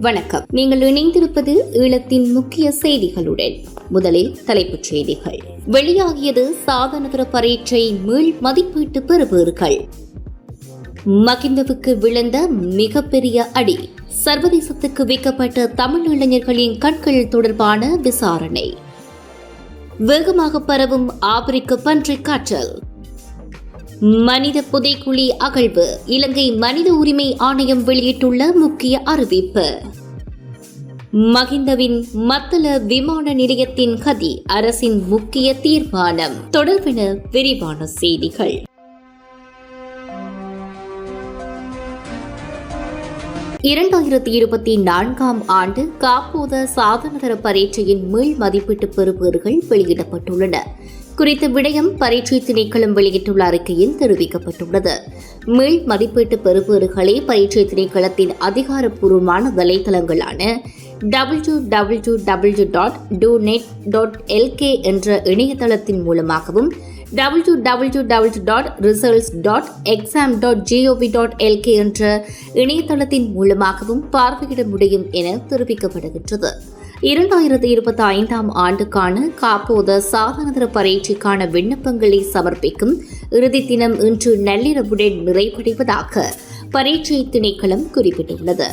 வணக்கம். நீங்கள் இணைந்திருப்பது ஈழத்தின் முக்கிய செய்திகளுடன். முதலில் தலைப்புச் செய்திகள். வெளியாகியது சாதனதர பரீட்சை மீள் மதிப்பீட்டு பெறுபேறுகள் மகிந்தவுக்கு விழுந்த மிகப்பெரிய அடி. சர்வதேசத்துக்கு விற்கப்பட்ட தமிழ் இளைஞர்களின் கண்கள் தொடர்பான விசாரணை. வேகமாக பரவும் ஆப்பிரிக்க பன்றிக் காற்றல் மனித புதைக்குழி அகழ்வு. இலங்கை மனித உரிமை ஆணையம் வெளியிட்டுள்ள முக்கிய அறிவிப்பு. மகிந்தவின் மத்தள விமான நிலையத்தின் கதி அரசின் முக்கிய தீர்மானம். தொடர்பின விரிவான செய்திகள். இரண்டாயிரத்தி இருபத்தி நான்காம் ஆண்டு காப்போத சாதனதர பரீட்சையின் மீள் மதிப்பீட்டு பெறுபேறுகள் வெளியிடப்பட்டுள்ளன. குறித்த விடயம் பரீட்சை திணைக்களம் வெளியிட்டுள்ள அறிக்கையில் தெரிவிக்கப்பட்டுள்ளது. மீள் மதிப்பீட்டு பெறுபேறுகளை பரீட்சை திணைக்களத்தின் அதிகாரப்பூர்வமான வலைதளங்களான W W W dot doenets dot LK என்ற இணையதளத்தின் மூலமாகவும் W W W dot results dot exam dot GOV dot LK என்ற இணையதளத்தின் மூலமாகவும் பார்வையிட முடியும் என தெரிவிக்கப்படுகின்றது. இரண்டாயிரத்தி இருபத்தி ஐந்தாம் ஆண்டுக்கான காப்போத சாதனதர பரீட்சைக்கான விண்ணப்பங்களை சமர்ப்பிக்கும் இறுதி தினம் இன்று நள்ளிரவுடன் நிறைவடைவதாக பரீட்சை திணைக்களம் குறிப்பிட்டுள்ளது.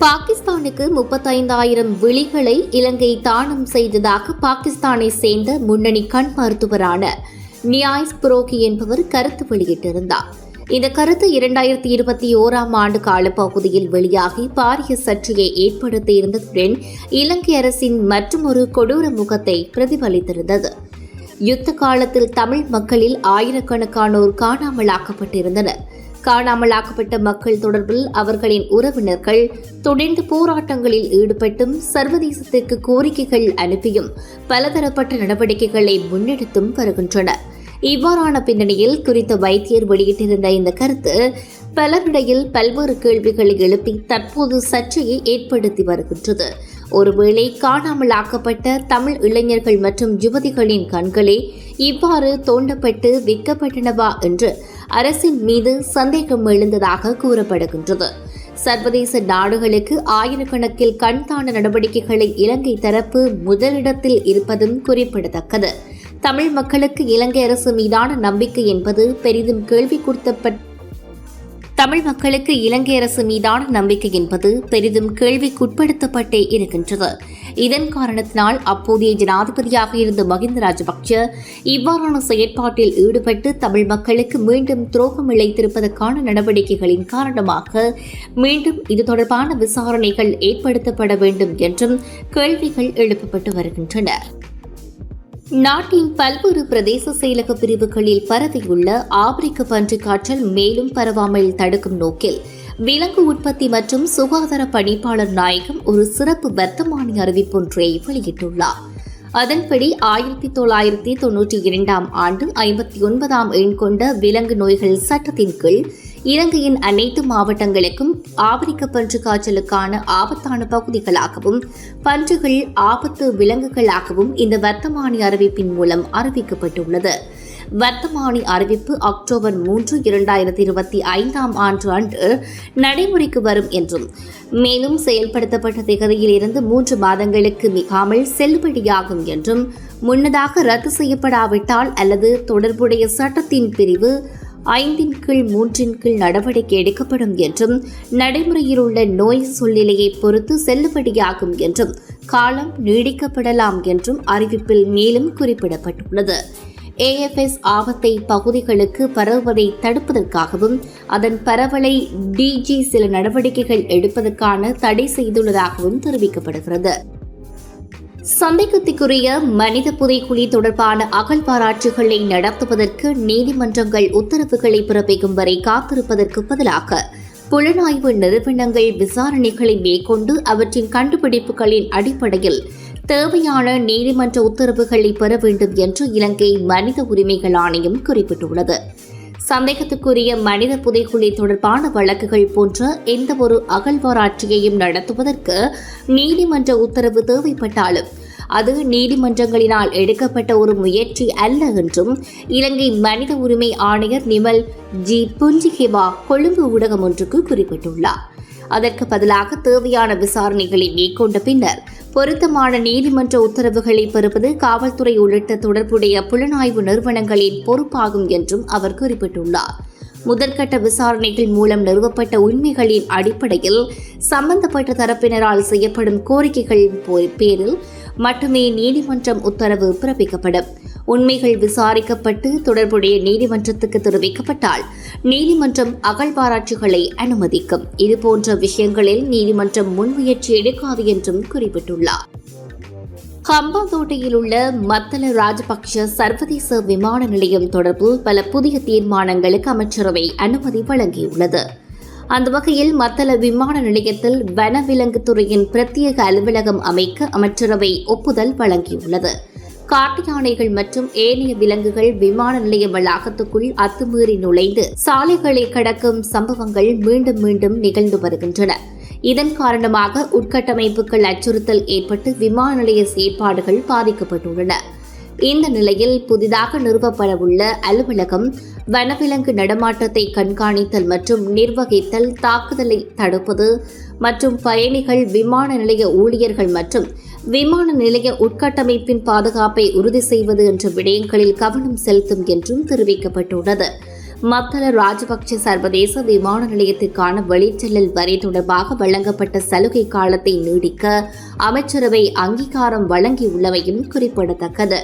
பாகிஸ்தானுக்கு முப்பத்தைந்தாயிரம் விழிகளை இலங்கை தானம் செய்ததாக பாகிஸ்தானை சேர்ந்த முன்னணி கண் மருத்துவரான நியாய்ஸ் புரோகி என்பவர் கருத்து வெளியிட்டிருந்தார். இந்த கருத்து இரண்டாயிரத்தி இருபத்தி ஓராம் ஆண்டு காலப்பகுதியில் வெளியாகி பாரிய சர்ச்சையை ஏற்படுத்தியிருந்ததுடன் இலங்கை அரசின் மற்றொரு கொடூர முகத்தை பிரதிபலித்திருந்தது. யுத்த காலத்தில் தமிழ் மக்களில் ஆயிரக்கணக்கானோர் காணாமலாக்கப்பட்டிருந்தனர். காணாமலாக்கப்பட்ட மக்கள் தொடர்பில் அவர்களின் உறவினர்கள் தொடர்ந்து போராட்டங்களில் ஈடுபட்டும் சர்வதேசத்திற்கு கோரிக்கைகள் அனுப்பியும் பலதரப்பட்ட நடவடிக்கைகளை முன்னெடுத்தும் வருகின்றனர். இவ்வாறான பின்னணியில் குறித்த வைத்தியர் வெளியிட்டிருந்த இந்த கருத்து பலரிடையில் பல்வேறு கேள்விகளை எழுப்பி தற்போது சர்ச்சையை ஏற்படுத்தி வருகின்றது. ஒருவேளை காணாமலாக்கப்பட்ட தமிழ் இளைஞர்கள் மற்றும் யுவதிகளின் கண்களே இவ்வாறு தோண்டப்பட்டு விற்கப்பட்டனவா என்று அரசின் மீது சந்தேகம் எழுந்ததாக கூறப்படுகின்றது. சர்வதேச நாடுகளுக்கு ஆயிரக்கணக்கில் கண்தான நடவடிக்கைகளை இலங்கை தரப்பு முதலிடத்தில் இருப்பதும் குறிப்பிடத்தக்கது. தமிழ் மக்களுக்கு இலங்கை அரசு மீதான நம்பிக்கை என்பது பெரிதும் கேள்விக்குட்பட்ட தமிழ் மக்களுக்கு இலங்கை அரசு மீதான நம்பிக்கை என்பது பெரிதும் கேள்விக்குட்படுத்தப்பட்டே இருக்கின்றது. இதன் காரணத்தினால் அப்போதைய ஜனாதிபதியாக இருந்த மகிந்த ராஜபக்ஷ இவ்வாறான செயற்பாட்டில் ஈடுபட்டு தமிழ் மக்களுக்கு மீண்டும் துரோகம் இழைத்திருப்பதற்கான நடவடிக்கைகளின் காரணமாக மீண்டும் இது தொடர்பான விசாரணைகள் ஏற்படுத்தப்பட வேண்டும் என்றும் கேள்விகள் எழுப்பப்பட்டு வருகின்றன. நாட்டின் பல்வேறு பிரதேச செயலக பிரிவுகளில் பரவியுள்ள ஆப்பிரிக்க பன்றிக் காய்ச்சல் மேலும் பரவாமல் தடுக்கும் நோக்கில் விலங்கு உற்பத்தி மற்றும் சுகாதார பணிப்பாளர் நாயகம் ஒரு சிறப்பு வர்த்தமானி அறிவிப்பொன்றை வெளியிட்டுள்ளார். அதன்படி ஆயிரத்தி தொள்ளாயிரத்தி தொன்னூற்றி இரண்டாம் ஆண்டு ஐம்பத்தி ஒன்பதாம் எண் கொண்ட விலங்கு நோய்கள் சட்டத்தின் கீழ் இலங்கையின் அனைத்து மாவட்டங்களுக்கும் ஆப்பிரிக்க பன்று காய்ச்சலுக்கான ஆபத்தான பகுதிகளாகவும் பன்றுகள் ஆபத்து விலங்குகளாகவும் இந்த வர்த்தமானி அறிவிப்பின் மூலம் அறிவிக்கப்பட்டுள்ளது. வர்த்தமானி அறிவிப்பு அக்டோபர் மூன்று இரண்டாயிரத்தி இருபத்தி ஐந்தாம் ஆண்டு அன்று நடைமுறைக்கு வரும் என்றும் மேலும் செயல்படுத்தப்பட்ட திகதியில் இருந்து மூன்று மாதங்களுக்கு மிகாமல் செல்லுபடியாகும் என்றும் முன்னதாக ரத்து செய்யப்படாவிட்டால் அல்லது தொடர்புடைய சட்டத்தின் பிரிவு ஐந்தின் கீழ் மூன்றின் கீழ் நடவடிக்கை எடுக்கப்படும் என்றும் நடைமுறையில் உள்ள நோய் சூழ்நிலையை பொறுத்து செல்லுபடியாகும் என்றும் காலம் நீடிக்கப்படலாம் என்றும் அறிவிப்பில் மேலும் குறிப்பிடப்பட்டுள்ளது. ஏஎஃப்எஸ் ஆபத்தை பகுதிகளுக்கு பரவுவதை தடுப்பதற்காகவும் அதன் பரவலை டிஜி சில நடவடிக்கைகள் எடுப்பதற்கான தடை செய்துள்ளதாகவும் தெரிவிக்கப்படுகிறது. சந்தேகத்துக்குரிய மனித புதைக்குழி தொடர்பான அகழ்வாராய்ச்சிகளை நடத்துவதற்கு நீதிமன்றங்கள் உத்தரவுகளை பிறப்பிக்கும் வரை காத்திருப்பதற்கு பதிலாக புலனாய்வு நிறுவனங்கள் விசாரணைகளை மேற்கொண்டு அவற்றின் கண்டுபிடிப்புகளின் அடிப்படையில் தேவையான நீதிமன்ற உத்தரவுகளை பெற வேண்டும் என்று இலங்கை மனித உரிமைகள் ஆணையம் குறிப்பிட்டுள்ளது. சந்தேகத்துக்குரிய மனித புதைகுழி தொடர்பான வழக்குகள் போன்ற எந்தவொரு அகழ்வாராய்ச்சியையும் நடத்துவதற்கு நீதிமன்ற உத்தரவு தேவைப்பட்டாலும் அது நீதிமன்றங்களினால் எடுக்கப்பட்ட ஒரு முயற்சி அல்ல என்றும் இலங்கை மனித உரிமை ஆணையர் நிமல் ஜி. புஞ்சிகேவா கொழும்பு ஊடகம் ஒன்றுக்கு குறிப்பிட்டுள்ளார். அதற்கு பதிலாக தேவையான விசாரணைகளை மேற்கொண்ட பின்னர் பொருத்தமான நீதிமன்ற உத்தரவுகளை பெறுவது காவல்துறை உள்ளிட்ட தொடர்புடைய புலனாய்வு நிறுவனங்களின் பொறுப்பாகும் என்றும் அவர் குறிப்பிட்டுள்ளார். முதற்கட்ட விசாரணைகள் மூலம் நிறுவப்பட்ட உண்மைகளின் அடிப்படையில் சம்பந்தப்பட்ட தரப்பினரால் செய்யப்படும் கோரிக்கைகளின் பேரில் மட்டுமே நீதிமன்றம் உத்தரவு பிறப்பிக்கப்படும். உண்மைகள் விசாரிக்கப்பட்டு தொடர்புடைய நீதிமன்றத்துக்கு தெரிவிக்கப்பட்டால் நீதிமன்றம் அகழ்வாராய்ச்சிகளை அனுமதிக்கும். இதுபோன்ற விஷயங்களில் நீதிமன்றம் முன்முயற்சி எடுக்காது என்றும் குறிப்பிட்டுள்ளார். ஹம்பாந்தோட்டையில் உள்ள மத்தல ராஜபக்ஷ சர்வதேச விமான நிலையம் தொடர்பில் பல புதிய தீர்மானங்களுக்கு அமைச்சரவை அனுமதி வழங்கியுள்ளது. அந்த வகையில் மத்தள விமான நிலையத்தில் வனவிலங்குத் துறையின் பிரத்யேக அலுவலகம் அமைக்க அமைச்சரவை ஒப்புதல் வழங்கியுள்ளது. காட்டு யானைகள் மற்றும் ஏனைய விலங்குகள் விமான நிலைய வளாகத்துக்குள் அத்துமீறி நுழைந்து சாலைகளை கடக்கும் சம்பவங்கள் மீண்டும் மீண்டும் நிகழ்ந்து வருகின்றன. இதன் காரணமாக உட்கட்டமைப்புகள் அச்சுறுத்தல் ஏற்பட்டு விமான நிலைய செயற்பாடுகள் பாதிக்கப்பட்டுள்ளன. இந்த நிலையில் புதிதாக நிறுவப்படவுள்ள அலுவலகம் வனவிலங்கு நடமாட்டத்தை கண்காணித்தல் மற்றும் நிர்வகித்தல் தாக்குதலை தடுப்பது மற்றும் பயணிகள் விமான நிலைய ஊழியர்கள் மற்றும் விமான நிலைய உட்கட்டமைப்பின் பாதுகாப்பை உறுதி செய்வது என்ற விடயங்களில் கவனம் செலுத்தும் என்றும் தெரிவிக்கப்பட்டுள்ளது. மத்தள ராஜபக்ச சர்வதேச விமான நிலையத்திற்கான வெளிச்செல்லல் வரி தொடர்பாக வழங்கப்பட்ட சலுகை காலத்தை நீடிக்க அமைச்சரவை அங்கீகாரம் வழங்கியுள்ளமையும் குறிப்பிடத்தக்கது.